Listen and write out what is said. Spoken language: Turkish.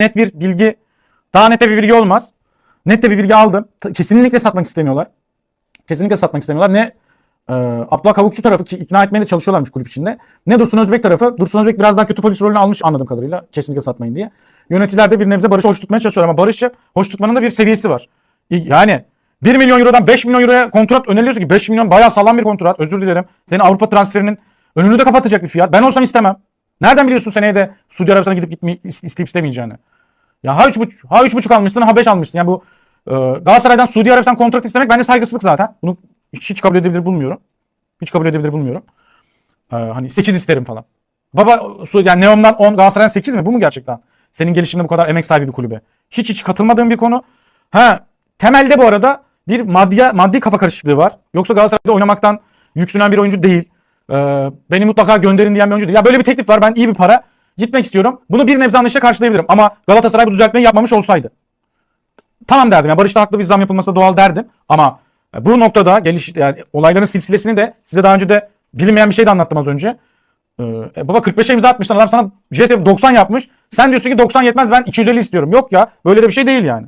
net bir bilgi, daha net bir bilgi olmaz. Net bir bilgi aldım. Kesinlikle satmak istemiyorlar. Kesinlikle satmak istemiyorlar. Ne e, Abdullah Kavukçu tarafı ki ikna etmeye de çalışıyorlarmış kulüp içinde. Ne Dursun Özbek tarafı. Dursun Özbek biraz daha kötü polis rolünü almış anladığım kadarıyla. Kesinlikle satmayın diye. Yöneticiler de bir nebze Barış'ı hoş tutmaya çalışıyor ama Barış'ı hoş tutmanın da bir seviyesi var. Yani 1 milyon eurodan 5 milyon euroya kontrat öneriliyorsa ki 5 milyon bayağı sağlam bir kontrat. Özür dilerim. Senin Avrupa transferinin önünü de kapatacak bir fiyat. Ben olsam istemem. Nereden biliyorsun seneye de Suudi Arabistan'a gidip gitmeyi is- isteyip istemeyeceğini? Ya ha 3,5 ha 3,5 almışsın ha 5 almışsın. Yani bu e, Galatasaray'dan Suudi Arabistan kontrat istemek bence saygısızlık zaten. Bunu hiç, hiç kabul edebilir bulmuyorum. Hiç kabul edebilir bulmuyorum. E, hani 8 isterim falan. Baba yani Neom'dan 10 Galatasaray'dan 8 mi? Bu mu gerçekten? Senin gelişiminde bu kadar emek sahibi bir kulübe. Hiç hiç katılmadığım bir konu. Ha temelde bu arada bir maddi, maddi kafa karışıklığı var. Yoksa Galatasaray'da oynamaktan yükselen bir oyuncu değil. Ee, beni mutlaka gönderin diyen bir oyuncu değil. Ya böyle bir teklif var. Ben iyi bir para gitmek istiyorum. Bunu bir nebze anlayışla karşılayabilirim. Ama Galatasaray bu düzeltmeyi yapmamış olsaydı. Tamam derdim. Yani Barış'ta haklı bir zam yapılması doğal derdim. Ama bu noktada geliş yani olayların silsilesini de size daha önce de bilinmeyen bir şey de anlattım az önce. Ee, e, baba 45'e imza atmışlar. Adam sana jest yapıp 90 yapmış. Sen diyorsun ki 90 yetmez ben 250 istiyorum. Yok ya böyle de bir şey değil yani.